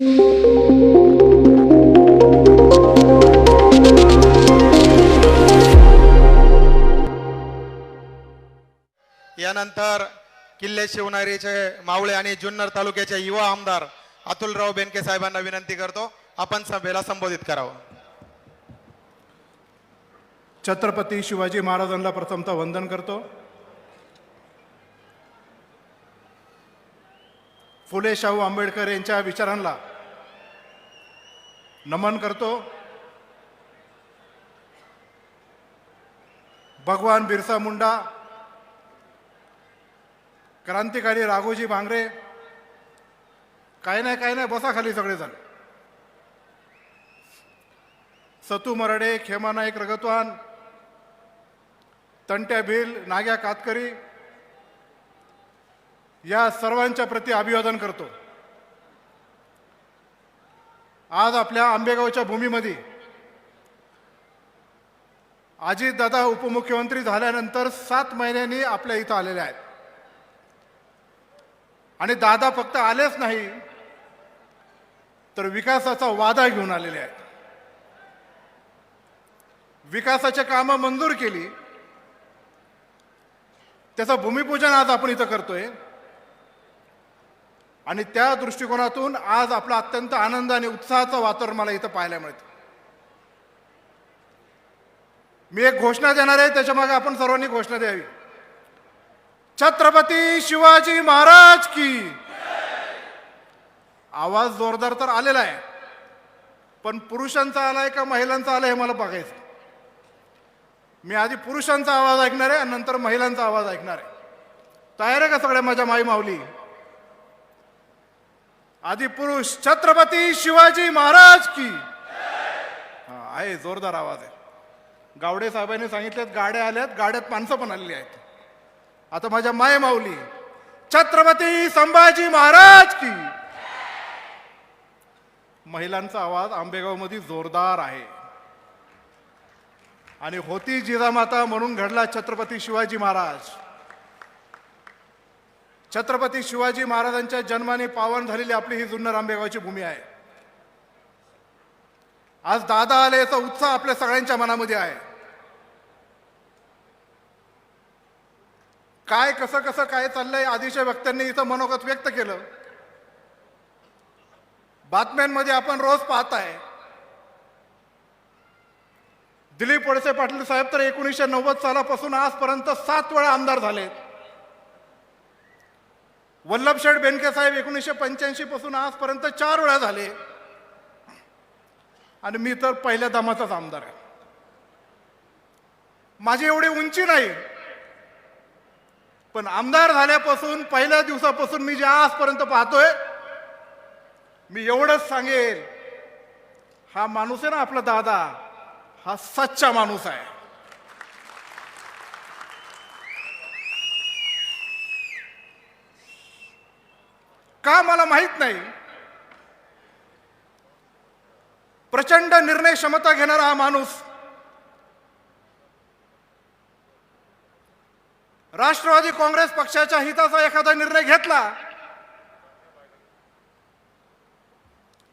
यानंतर किल्ले शिवनारीचे मावळे आणि जुन्नर तालुक्याचे युवा आमदार अतुलराव बेनके साहेबांना विनंती करतो आपण सभेला संबोधित करावं. छत्रपती शिवाजी महाराजांना प्रथमतः वंदन करतो. फुले शाहू आंबेडकर यांच्या विचारांना नमन करतो. भगवान बिरसा मुंडा क्रांतिकारी राघोजी भांगरे काय नाही काय नाही बसा खाली सगळेजण. सतू मरडे खेमा नाईक रगतवान तंट्या भिल नाग्या कातकरी या सर्वांच्या प्रती अभिवादन करतो. आज आपल्या आंबेगावच्या भूमीमध्ये अजितदादा उपमुख्यमंत्री झाल्यानंतर सात महिन्यांनी आपल्या इथं आलेल्या आहेत. आणि दादा फक्त आलेच नाही तर विकासाचा वादा घेऊन आलेले आहेत. विकासाचे कामं मंजूर केली. त्याचं भूमिपूजन आज आपण इथं करतोय. आणि त्या दृष्टिकोनातून आज आपला अत्यंत आनंद आणि उत्साहाचं वातावरण मला इथं पाहायला मिळतं. मी एक घोषणा देणार आहे त्याच्यामागे आपण सर्वांनी घोषणा द्यावी. छत्रपती शिवाजी महाराज की. आवाज जोरदार तर आलेला आहे पण पुरुषांचा आलाय का महिलांचा आलाय हे मला बघायचं. मी आधी पुरुषांचा आवाज ऐकणार आहे आणि नंतर महिलांचा आवाज ऐकणार आहे. तयार आहे का सगळ्या माझ्या माई माऊली? आदिपुरुष छत्रपती शिवाजी महाराज की। हा आहे जोरदार आवाज आहे. गावडे साहेबांनी सांगितलेत गाड्या आल्यात गाड्यात माणसं पण आलेली आहेत. आता माझ्या माय माऊली छत्रपती संभाजी महाराज की। महिलांचा आवाज आंबेगावमध्ये जोरदार आहे. आणि होती जिजामाता म्हणून घडला छत्रपती शिवाजी महाराज. छत्रपती शिवाजी महाराजांच्या जन्माने पावन झालेली आपली ही जुन्नर आंबेगावची भूमी आहे. आज दादा आले याचा उत्साह आपल्या सगळ्यांच्या मनामध्ये आहे. काय कसं कसं काय चाललंय आधीच्या वक्त्यांनी इथं मनोगत व्यक्त केलं. बातम्यांमध्ये आपण रोज पाहताय दिलीप वळसे पाटील साहेब तर एकोणीसशे नव्वद सालापासून आजपर्यंत सात वेळा आमदार झालेत. वल्लभशेठ बेनके साहेब एकोणीसशे पंच्याऐंशी पासून आजपर्यंत चार वेळा झाले. आणि मी तर पहिल्या दमाचाच आमदार आहे. माझी एवढी उंची नाही. पण आमदार झाल्यापासून पहिल्या दिवसापासून मी जे आजपर्यंत पाहतोय मी एवढंच सांगेल हा माणूस आहे ना आपला दादा हा सच्चा माणूस आहे. का मला माहीत नाही. प्रचंड निर्णय क्षमता घेणारा हा माणूस राष्ट्रवादी काँग्रेस पक्षाच्या हिताचा एखादा निर्णय घेतला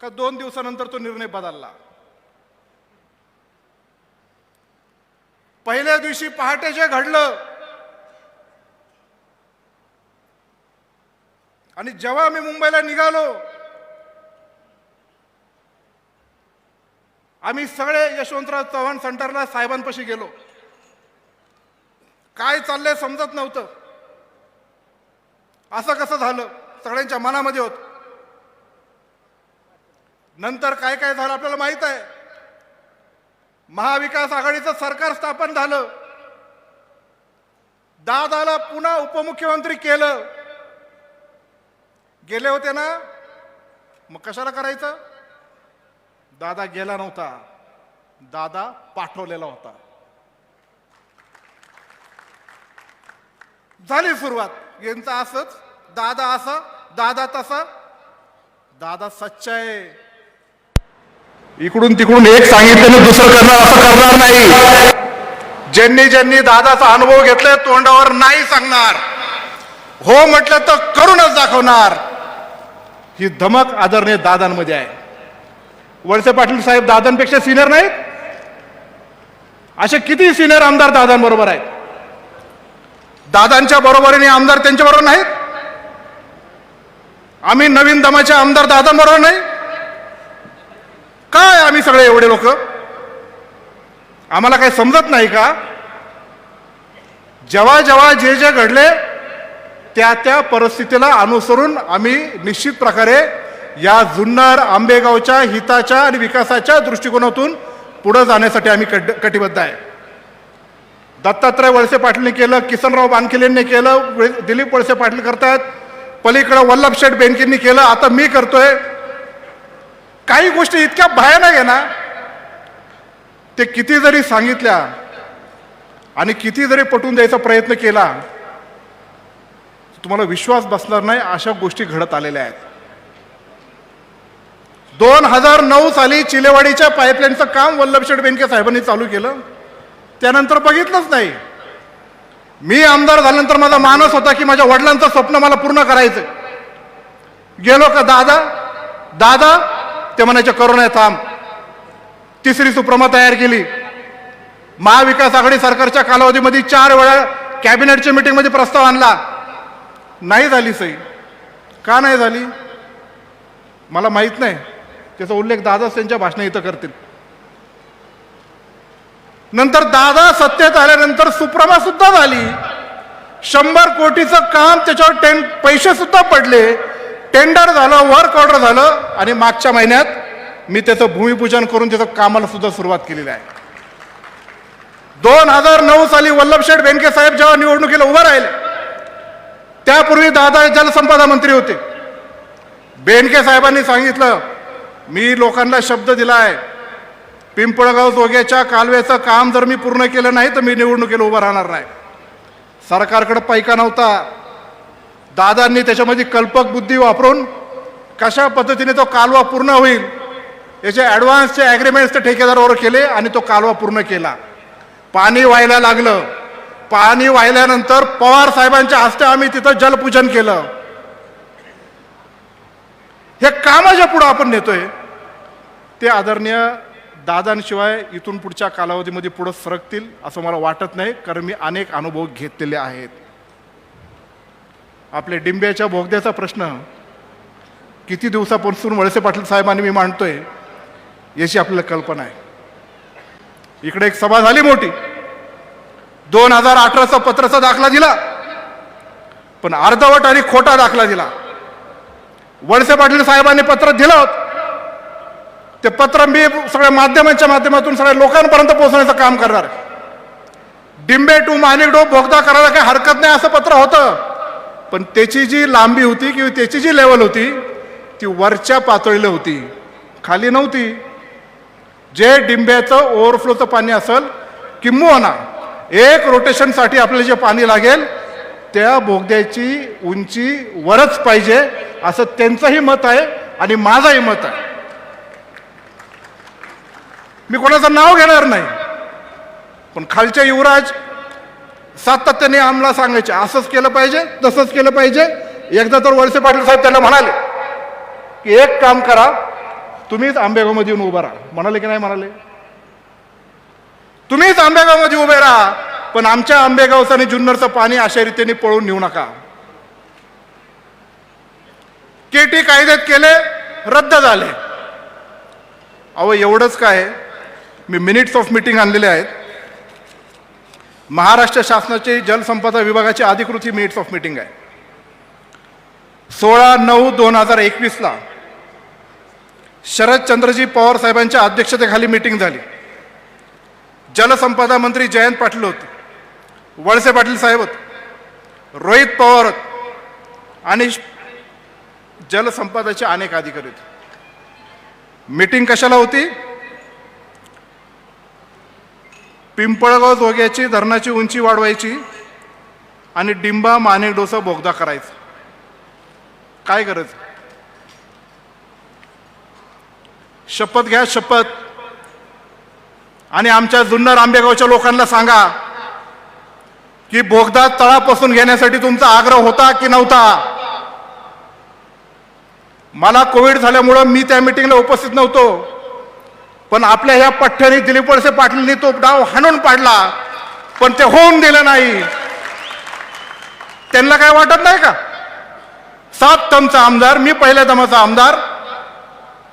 का दोन दिवसानंतर तो निर्णय बदलला? पहिल्या दिवशी पहाटे जे घडलं आणि जेव्हा आम्ही मुंबईला निघालो आम्ही सगळे यशवंतराव चव्हाण सेंटरला साहेबांपाशी गेलो. काय चाललंय समजत नव्हतं. असं कसं झालं? सगळ्यांच्या मनामध्ये होत. नंतर काय काय झालं आपल्याला माहीत आहे. महाविकास आघाडीचं सरकार स्थापन झालं. दादाला पुन्हा उपमुख्यमंत्री केलं. गेले होते ना? मग कशाला करायचं? दादा गेला नव्हता. दादा पाठवलेला होता. झाली सुरुवात. यांचं असंच दादा असं दादा तसा. दादा सच्चा आहे. इकडून तिकडून एक सांगितलं दुसरं करणार असं करणार नाही. ज्यांनी ज्यांनी दादाचा अनुभव घेतलाय तोंडावर नाही सांगणार. हो म्हटलं तर करूनच दाखवणार. ही धमक आदरणीय दादांमध्ये आहे. वळसे पाटील साहेब दादांपेक्षा सिनियर नाहीत? असे किती सिनियर आमदार दादांबरोबर आहेत? दादांच्या बरोबरीने आमदार त्यांच्या बरोबर नाहीत? आम्ही नवीन दमाचे आमदार दादांबरोबर नाही? काय आम्ही सगळे एवढे लोक? आम्हाला काही समजत नाही का? जेव्हा जेव्हा जे जे घडले त्या त्या परिस्थितीला अनुसरून आम्ही निश्चित प्रकारे या जुन्नर आंबेगावच्या हिताच्या आणि विकासाच्या दृष्टिकोनातून पुढे जाण्यासाठी आम्ही कट कटिबद्ध आहे. दत्तात्रय वळसे पाटीलने केलं किसनराव बानखेलेंनी केलं दिलीप वळसे पाटील करतायत पलीकडं वल्लभ शेठ बेनकेंनी केलं आता मी करतोय. काही गोष्टी इतक्या भयानक आहे ना ते किती जरी सांगितल्या आणि किती जरी पटवून द्यायचा प्रयत्न केला तुम्हाला विश्वास बसणार नाही अशा गोष्टी घडत आलेल्या आहेत. दोन हजार नऊ साली चिलेवाडीच्या पाईपलाईनचं काम वल्लभशेठ बेनके साहेबांनी चालू केलं. त्यानंतर बघितलंच नाही. मी आमदार झाल्यानंतर माझा मानस होता की माझ्या वडिलांचं स्वप्न मला पूर्ण करायचं. गेलो का दादा? दादा ते म्हणायचे करोना थांब. तिसरी सुप्रमा तयार केली. महाविकास आघाडी सरकारच्या कालावधीमध्ये चार वेळा कॅबिनेटच्या मीटिंगमध्ये प्रस्ताव आणला. नाही झाली सही का नाही झाली? मला माहीत नाही. त्याचा उल्लेख दादाच त्यांच्या भाषणा इथं करतील. नंतर दादा सत्तेत आल्यानंतर सुप्रमा सुद्धा झाली. शंभर कोटीचं काम त्याच्यावर टें पैसे सुद्धा पडले. टेंडर झालं वर्क ऑर्डर झालं आणि मागच्या महिन्यात मी त्याचं भूमिपूजन करून त्याचं कामाला सुद्धा सुरुवात केलेली आहे. दोन हजार नऊ साली वल्लभशेठ बेनके साहेब जेव्हा निवडणुकीला उभं राहिले त्यापूर्वी दादा जलसंपदा मंत्री होते. बेनके साहेबांनी सांगितलं मी लोकांना शब्द दिला आहे पिंपळगाव जोग्याच्या कालव्याचं काम जर मी पूर्ण केलं नाही तर मी निवडणुकीला उभं राहणार नाही. सरकारकडे पैका नव्हता. दादांनी त्याच्यामध्ये कल्पक बुद्धी वापरून कशा पद्धतीने तो कालवा पूर्ण होईल याचे ॲडव्हान्सचे ॲग्रीमेंट्स ते ठेकेदारावर केले आणि तो कालवा पूर्ण केला. पाणी व्हायला लागलं. पाणी वाहिल्यानंतर पवार साहेबांच्या हस्ते आम्ही तिथं जलपूजन केलं. हे कामाच्या पुढं आपण नेतोय. ते आदरणीय दादांशिवाय इथून पुढच्या कालावधीमध्ये पुढं सरकतील असं मला वाटत नाही कारण मी अनेक अनुभव घेतलेले आहेत. आपल्या डिंब्याच्या भोगद्याचा प्रश्न किती दिवसापासून वळसे पाटील साहेबांनी मी मांडतोय याची आपल्याला कल्पना आहे. इकडे एक सभा झाली मोठी. दोन हजार अठराचा पत्राचा दाखला दिला. पण अर्धवट आणि खोटा दाखला दिला. वळसे पाटील साहेबांनी पत्र दिलं होतं. ते पत्र मी सगळ्या माध्यमांच्या माध्यमातून सगळ्या लोकांपर्यंत पोहोचण्याचं काम करणार आहे. डिंबे टू मानिकडो भोगदा करायला काही हरकत नाही असं पत्र होतं. पण त्याची जी लांबी होती किंवा त्याची जी लेवल होती ती वरच्या पातळीला होती. खाली नव्हती. जे डिंब्याचं ओव्हरफ्लोचं पाणी असेल किंबहुना एक रोटेशनसाठी आपल्याला जे पाणी लागेल त्या बोगद्याची उंची वरच पाहिजे असं त्यांचंही मत आहे आणि माझंही मत आहे. मी कोणाचं नाव घेणार नाही पण खालचे युवराज सातत्याने आम्हाला सांगायचे असंच केलं पाहिजे तसंच केलं पाहिजे. एकदा तर वळसे पाटील साहेब त्यांना म्हणाले की एक काम करा तुम्हीच आंबेगावमध्ये येऊन उभा राहा. म्हणाले की नाही म्हणाले? तुम्हीच आंबेगावमध्ये उभे राहा पण आमच्या आंबेगावचं आणि जुन्नरचं पाणी अशा रीतीने पळून नेऊ नका. केटी कायद्यात केले रद्द झाले. अहो एवढंच काय मी मिनिट्स ऑफ मीटिंग आणलेले आहेत. महाराष्ट्र शासनाची जलसंपदा विभागाची अधिकृत ही मिनिट्स ऑफ मीटिंग आहे. सोळा नऊ दोन हजार एकवीसला शरदचंद्रजी पवार साहेबांच्या अध्यक्षतेखाली मीटिंग झाली. जलसंपदा मंत्री जयंत पाटील होते वळसे पाटील साहेब होते रोहित पवार आणि जलसंपदाचे अनेक अधिकारी होते. मीटिंग कशाला होती? पिंपळगाव जोग्याची धरणाची उंची वाढवायची आणि डिंबा माने डोसा बोगदा करायचा. काय गरज? शपथ घ्या शपथ. आणि आमच्या जुन्नर आंबेगावच्या लोकांना सांगा की बोगदा तळापासून घेण्यासाठी तुमचा आग्रह होता की नव्हता? मला कोविड झाल्यामुळं मी त्या मिटिंगला उपस्थित नव्हतो. पण आपल्या ह्या पठ्ठ्याने दिलीप वळसे पाटीलनी तो डाव हाणून पाडला. पण ते होऊन दिलं नाही. त्यांना काय वाटत नाही का? सात टमचा आमदार मी पहिल्या दमाचा आमदार.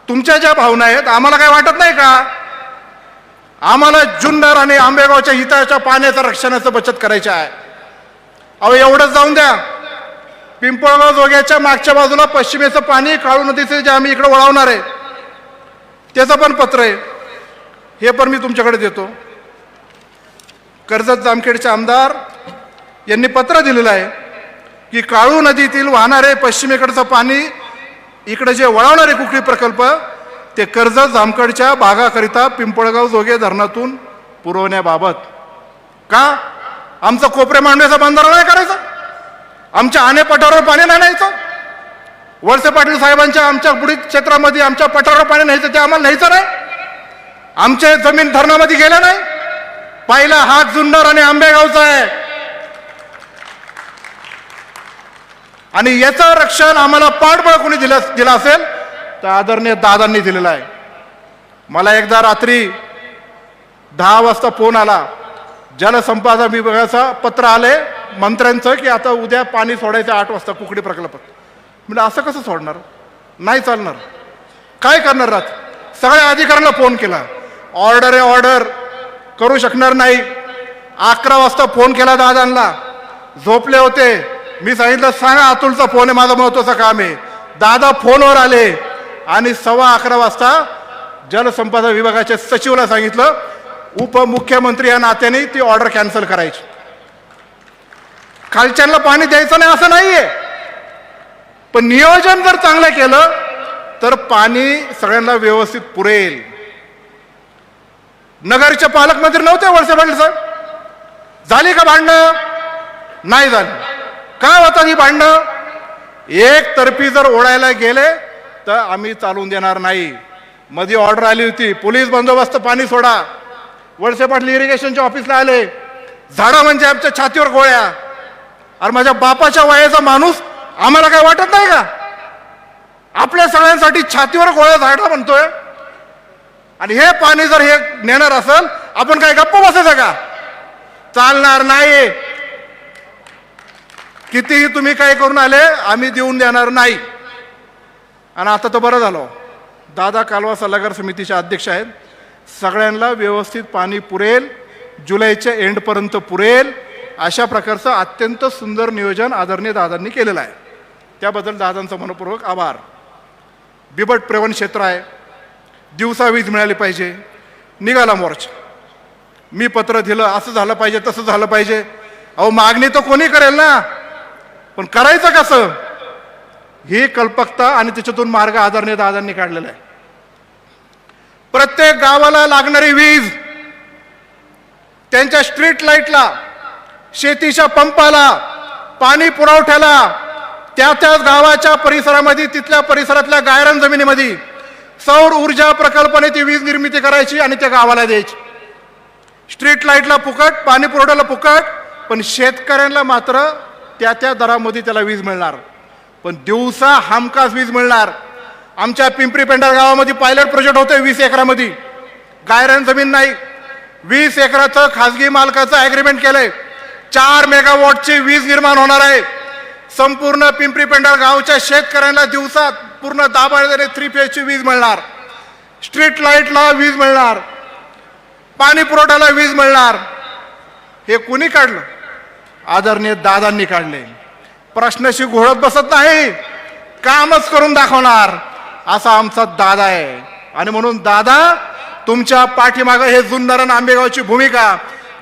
तुमच्या ज्या भावना आहेत आम्हाला काय वाटत नाही का? आम्हाला जुन्नर आणि आंबेगावच्या हिताच्या पाण्याचं रक्षणाचं बचत करायची आहे. अहो एवढंच जाऊन द्या. पिंपळगाव जोग्याच्या मागच्या बाजूला पश्चिमेचं पाणी काळू नदीचं जे आम्ही इकडे वळवणार आहे त्याचं पण पत्र आहे. हे पण मी तुमच्याकडे देतो. कर्जत जामखेडचे आमदार यांनी पत्र दिलेलं आहे की काळू नदीतील वाहणारे पश्चिमेकडचं पाणी इकडे जे वळवणारे कुकडी प्रकल्प ते कर्ज जामकडच्या भागाकरिता पिंपळगाव जोगे धरणातून पुरवण्याबाबत. का? आमचं कोपरे मांडण्याचा बंधारा नाही करायचा? आमच्या आणे पठारावर पाणी नाही न्यायचं? वळसे पाटील साहेबांच्या आमच्या बुडीत क्षेत्रामध्ये आमच्या पठारावर पाणी न्यायचं ते आम्हाला न्यायचं नाही? आमचे जमीन धरणामध्ये गेलं नाही? पाहिला हात जुन्नर आणि आंबेगावचा आहे. आणि याचं रक्षण आम्हाला पाठबळ कोणी दिलं दिलं असेल? तर आदरणीय दादांनी दिलेला आहे. मला एकदा रात्री दहा वाजता फोन आला जलसंपादन विभागाचा पत्र आले मंत्र्यांचं की आता उद्या पाणी सोडायचं आठ वाजता कुकडी प्रकल्पात. म्हणजे असं कसं सोडणार? नाही चालणार. काय करणार रात सगळ्या अधिकाऱ्यांना फोन केला. ऑर्डर आहे ऑर्डर. करू शकणार नाही. अकरा वाजता फोन केला दादांना. झोपले होते. मी सांगितलं सांगा अतुलचा फोन आहे माझा महत्वाचं काम आहे. दादा फोनवर आले. आणि सव्वा अकरा वाजता जलसंपदा विभागाच्या सचिवला सांगितलं उपमुख्यमंत्री या नात्याने ती ऑर्डर कॅन्सल करायची. खालच्यांना पाणी द्यायचं नाही असं नाहीये. पण नियोजन जर चांगलं केलं तर पाणी सगळ्यांना व्यवस्थित पुरेल. नगरचे पालकमंत्री नव्हते वळसे पाटील साहेब. झाली का भांडणं? नाही झाली. काय होतात ही भांडणं? एकतर्फी जर ओढायला गेले तर आम्ही चालून देणार नाही. मध्ये ऑर्डर आली होती. पोलीस बंदोबस्त पाणी सोडा. वळसे पाटील इरिगेशनच्या ऑफिसला आले. झाडं म्हणजे आमच्या छातीवर गोळ्या. अरे माझ्या बापाच्या वयाचा माणूस आम्हाला काय वाटत नाही का? आपल्या सगळ्यांसाठी छातीवर गोळ्या झाडा म्हणतोय. आणि हे पाणी जर हे नेणार असेल आपण काय गप्प बसायचं का? चालणार नाही. कितीही तुम्ही काय करून आले आम्ही देऊन देणार नाही. आणि आता तो बरं झालं. दादा कालवा सल्लागार समितीचे अध्यक्ष आहेत. सगळ्यांना व्यवस्थित पाणी पुरेल जुलैच्या एंडपर्यंत पुरेल. अशा प्रकारचं अत्यंत सुंदर नियोजन आदरणीय दादांनी केलेलं आहे. त्याबद्दल दादांचा मनपूर्वक आभार. बिबट प्रेवण क्षेत्र आहे. दिवसा वीज मिळाली पाहिजे. निघाला मोर्चा. मी पत्र दिलं असं झालं पाहिजे तसं झालं पाहिजे. अहो मागणी तर कोणी करेल ना? पण करायचं कसं? ही कल्पकता आणि त्याच्यातून मार्ग आदरणीय दादांनी काढलेला आहे. प्रत्येक गावाला लागणारी वीज त्यांच्या स्ट्रीट लाईटला शेतीच्या पंपाला पाणी पुरवठ्याला त्या त्याच गावाच्या परिसरामध्ये तिथल्या परिसरातल्या गायरान जमिनीमध्ये सौर ऊर्जा प्रकल्पाने ती वीज निर्मिती करायची आणि त्या गावाला द्यायची. स्ट्रीट लाईटला फुकट पाणी पुरवठ्याला फुकट पण शेतकऱ्यांना मात्र त्या त्या दरामध्ये त्याला वीज मिळणार. पण दिवसा हमखास वीज मिळणार. आमच्या पिंपरी पेंढार गावामध्ये पायलट प्रोजेक्ट होते वीस एकरामध्ये. गायरन जमीन नाही. वीस एकराचं खाजगी मालकाचं ॲग्रीमेंट केलंय. चार मेगावॉटची वीज निर्माण होणार आहे. संपूर्ण पिंपरी पेंढार गावच्या शेतकऱ्यांना दिवसात पूर्ण दाबाने थ्री फेजची वीज मिळणार. स्ट्रीट लाईटला वीज मिळणार. पाणी पुरवठ्याला वीज मिळणार. हे कुणी काढलं? आदरणीय दादांनी काढले. प्रश्नाशी घोळत बसत नाही. कामच करून दाखवणार. असा आमचा दादा आहे. आणि म्हणून दादा तुमच्या पाठीमागं हे जुन्नर आंबेगावची भूमिका.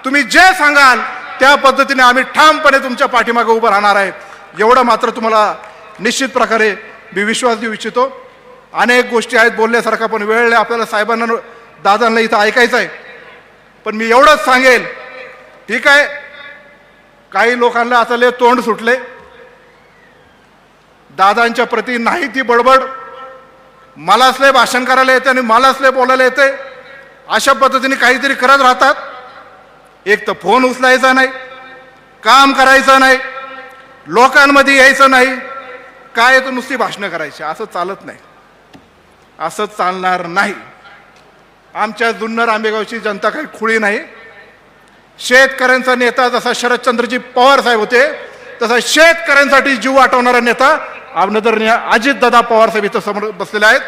तुम्ही जे सांगाल त्या पद्धतीने आम्ही ठामपणे तुमच्या पाठीमागं उभं राहणार आहे. एवढं मात्र तुम्हाला निश्चित प्रकारे मी विश्वास देऊ इच्छितो. अनेक गोष्टी आहेत बोलण्यासारखा पण वेळ आपल्याला साहेबांना दादांना इथं ऐकायचं आहे. पण मी एवढंच सांगेल. ठीक आहे. काही लोकांना आता ले तोंड सुटले. दादांच्या प्रती नाही ती बडबड. मलाच लय भाषण करायला येते आणि मलाच लय बोलायला येते अशा पद्धतीने काहीतरी करत राहतात. एक तर फोन उचलायचा नाही काम करायचं नाही लोकांमध्ये यायचं नाही काय तर नुसती भाषणं करायची असं चालत नाही. असं चालणार नाही. आमच्या जुन्नर आंबेगावची जनता काही खुळी नाही. शेतकऱ्यांचा नेता जसा शरदचंद्रजी पवार साहेब होते तसा शेतकऱ्यांसाठी जीव आठवणारा नेता आदरणीय अजितदादा पवार साहेब इथं समोर बसलेले आहेत.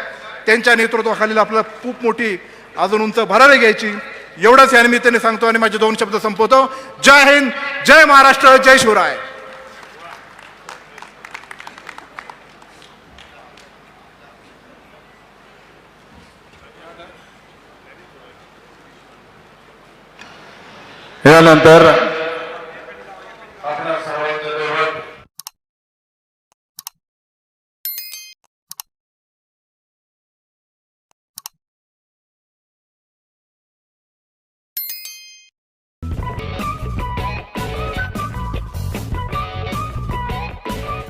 त्यांच्या नेतृत्वाखालील आपल्याला खूप मोठी अजून उंच भरारी घ्यायची. एवढंच या निमित्ताने सांगतो आणि माझे दोन शब्द संपवतो. जय हिंद जय महाराष्ट्र जय शिवराय. यानंतर